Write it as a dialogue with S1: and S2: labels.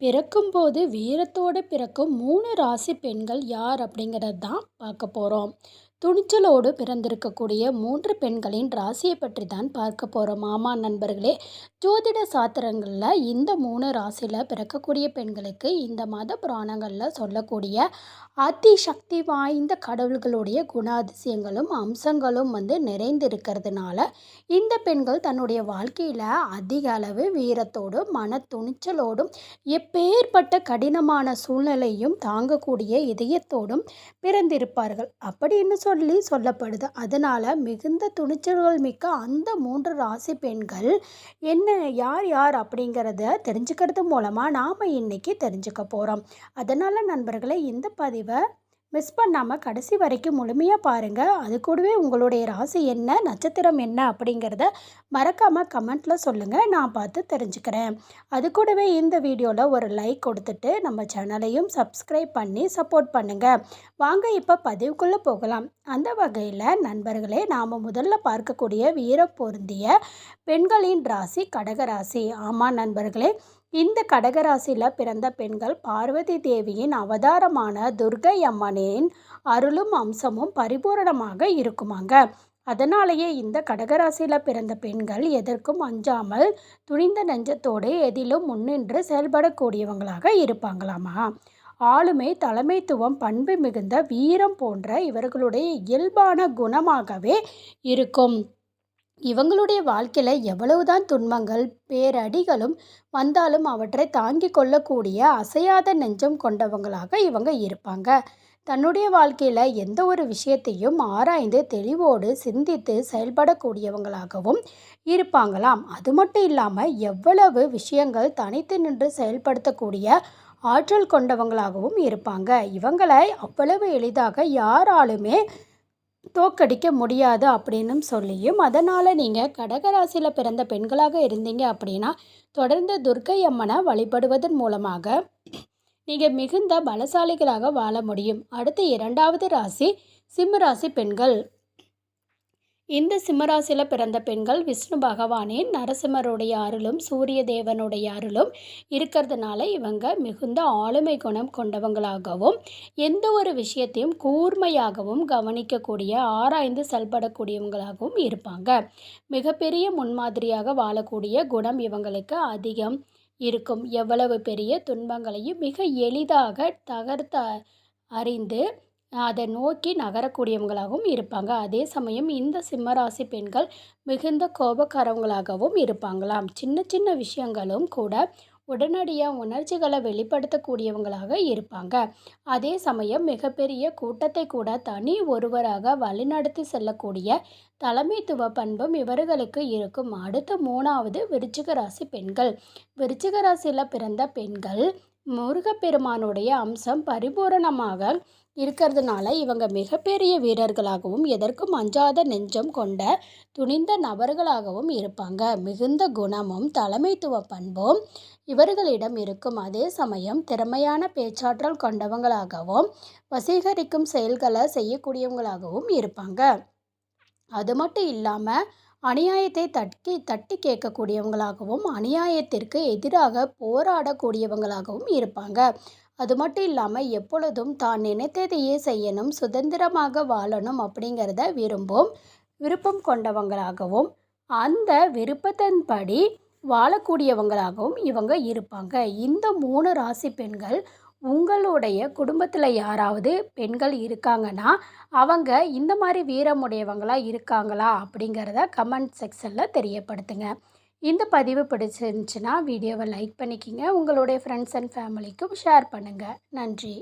S1: பிறக்கும்போது வீரத்தோடு பிறக்கும் மூணு ராசி பெண்கள் யார் அப்படிங்கிறது தான் பார்க்க போகிறோம் துணிச்சலோடு பிறந்திருக்கக்கூடிய மூன்று பெண்களின் ராசியை பற்றி தான் பார்க்க போகிறோம் மாமா நண்பர்களே ஜோதிட சாத்திரங்களில் இந்த மூணு ராசியில் பிறக்கக்கூடிய பெண்களுக்கு இந்த மத புராணங்களில் சொல்லக்கூடிய அதிசக்தி வாய்ந்த கடவுள்களுடைய குணாதிசயங்களும் அம்சங்களும் வந்து நிறைந்திருக்கிறதுனால இந்த பெண்கள் தன்னுடைய வாழ்க்கையில் அதிக அளவு வீரத்தோடும் மன துணிச்சலோடும் எப்பேற்பட்ட கடினமான சூழ்நிலையும் தாங்கக்கூடிய இதயத்தோடும் பிறந்திருப்பார்கள். அப்படின்னு சொல்ல சொல்லி சொல்லப்படுது. அதனால் மிகுந்த துணிச்சல்கள் மிக்க அந்த மூன்று ராசி பெண்கள் என்ன யார் யார் அப்படிங்கிறத தெரிஞ்சுக்கிறது மூலமாக நாம் இன்றைக்கி தெரிஞ்சுக்க போகிறோம் அதனால் நண்பர்களே இந்த பதிவை மிஸ் பண்ணாமல் கடைசி வரைக்கும் முழுமையாக பாருங்கள் அது கூடவே உங்களுடைய ராசி என்ன நட்சத்திரம் என்ன அப்படிங்கிறத மறக்காமல் கமெண்ட்டில் சொல்லுங்கள் நான் பார்த்து தெரிஞ்சுக்கிறேன். அது கூடவே இந்த வீடியோவில் ஒரு லைக் கொடுத்துட்டு நம்ம சேனலையும் சப்ஸ்கிரைப் பண்ணி சப்போர்ட் பண்ணுங்கள் வாங்க இப்போ பதிவுக்குள்ளே போகலாம். அந்த வகையில் நண்பர்களே நாம் முதல்ல பார்க்கக்கூடிய வீர பொருந்திய பெண்களின் ராசி கடகராசி ஆமாம் நண்பர்களே இந்த கடகராசியில் பிறந்த பெண்கள் பார்வதி தேவியின் அவதாரமான துர்கை அம்மனின் அருளும் அம்சமும் பரிபூரணமாக இருக்குமாங்க. அதனாலேயே இந்த கடகராசியில் பிறந்த பெண்கள் எதற்கும் அஞ்சாமல் துணிந்த நெஞ்சத்தோடு எதிலும் முன்னின்று செயல்படக்கூடியவங்களாக இருப்பாங்களாமா? ஆளுமை தலைமைத்துவம் பண்பு மிகுந்த வீரம் போன்ற இவர்களுடைய இயல்பான குணமாகவே இருக்கும். இவங்களுடைய வாழ்க்கையில் எவ்வளவுதான் துன்பங்கள் பேரடிகளும் வந்தாலும் அவற்றை தாங்கி கொள்ளக்கூடிய அசையாத நெஞ்சம் கொண்டவங்களாக இவங்க இருப்பாங்க. தன்னுடைய வாழ்க்கையில் எந்த ஒரு விஷயத்தையும் ஆராய்ந்து தெளிவோடு சிந்தித்து செயல்படக்கூடியவங்களாகவும் இருப்பாங்களாம். அது மட்டும் இல்லாமல் எவ்வளவு விஷயங்கள் தனித்து நின்று செயல்படுத்தக்கூடிய ஆற்றல் கொண்டவங்களாகவும் இருப்பாங்க. இவங்களை அவ்வளவு எளிதாக யாராலுமே தோக்கடிக்க முடியாது அப்படின்னும் சொல்லியும் அதனால் நீங்கள் கடகராசியில் பிறந்த பெண்களாக இருந்தீங்க அப்படின்னா தொடர்ந்து துர்க்கை அம்மனை வழிபடுவதன் மூலமாக நீங்கள் மிகுந்த பலசாலிகளாக வாழ முடியும். அடுத்து இரண்டாவது ராசி சிம்ம ராசி பெண்கள். இந்த சிம்மராசியில் பிறந்த பெண்கள் விஷ்ணு பகவானின் நரசிம்மருடைய அருளும் சூரிய தேவனுடைய அருளும் இருக்கிறதுனால இவங்க மிகுந்த ஆளுமை குணம் கொண்டவங்களாகவும் எந்த ஒரு விஷயத்தையும் கூர்மையாகவும் கவனிக்கக்கூடிய ஆராய்ந்து செயல்படக்கூடியவங்களாகவும் இருப்பாங்க. மிகப்பெரிய முன்மாதிரியாக வாழக்கூடிய குணம் இவங்களுக்கு அதிகம் இருக்கும். எவ்வளவு பெரிய துன்பங்களையும் மிக எளிதாக தகர்த்த அறிந்து அதை நோக்கி நகரக்கூடியவங்களாகவும் இருப்பாங்க. அதே சமயம் இந்த சிம்மராசி பெண்கள் மிகுந்த கோபக்காரவங்களாகவும் இருப்பாங்களாம். சின்ன சின்ன விஷயங்களும் கூட உடனடியாக உணர்ச்சிகளை வெளிப்படுத்தக்கூடியவங்களாக இருப்பாங்க. அதே சமயம் மிகப்பெரிய கூட்டத்தை கூட தனி ஒருவராக வழிநடத்தி செல்லக்கூடிய தலைமைத்துவ பண்பும் இவர்களுக்கு இருக்கும். அடுத்த மூணாவது விருச்சிக ராசி பெண்கள். விருச்சிக ராசியில் பிறந்த பெண்கள் முருகப்பெருமானுடைய அம்சம் பரிபூரணமாக இருக்கிறதுனால இவங்க மிகப்பெரிய வீரர்களாகவும் எதற்கும் அஞ்சாத நெஞ்சம் கொண்ட துணிந்த நபர்களாகவும் இருப்பாங்க. மிகுந்த குணமும் தலைமைத்துவ பண்பும் இவர்களிடம் இருக்கும். அதே சமயம் திறமையான பேச்சாற்றல் கொண்டவங்களாகவும் வசீகரிக்கும் செயல்களை செய்யக்கூடியவங்களாகவும் இருப்பாங்க. அது மட்டும் இல்லாமல் அநியாயத்தை தட்டி தட்டி கேட்கக்கூடியவங்களாகவும் அநியாயத்திற்கு எதிராக போராடக்கூடியவங்களாகவும் இருப்பாங்க. அது மட்டும் இல்லாமல் எப்பொழுதும் தான் நினைத்ததையே செய்யணும் சுதந்திரமாக வாழணும் அப்படிங்கிறத விரும்பும் விருப்பம் கொண்டவங்களாகவும் அந்த விருப்பத்தின்படி வாழக்கூடியவங்களாகவும் இவங்க இருப்பாங்க. இந்த மூணு ராசி பெண்கள் உங்களுடைய குடும்பத்தில் யாராவது பெண்கள் இருக்காங்கன்னா அவங்க இந்த மாதிரி வீரமுடையவங்களாக இருக்காங்களா அப்படிங்கிறத கமெண்ட் செக்ஷனில் தெரியப்படுத்துங்க. இந்த பதிவு பிடிச்சிருந்துச்சுன்னா வீடியோவை லைக் பண்ணிக்கிங்க. உங்களுடைய ஃப்ரெண்ட்ஸ் அண்ட் ஃபேமிலிக்கும் ஷேர் பண்ணுங்கள் நன்றி.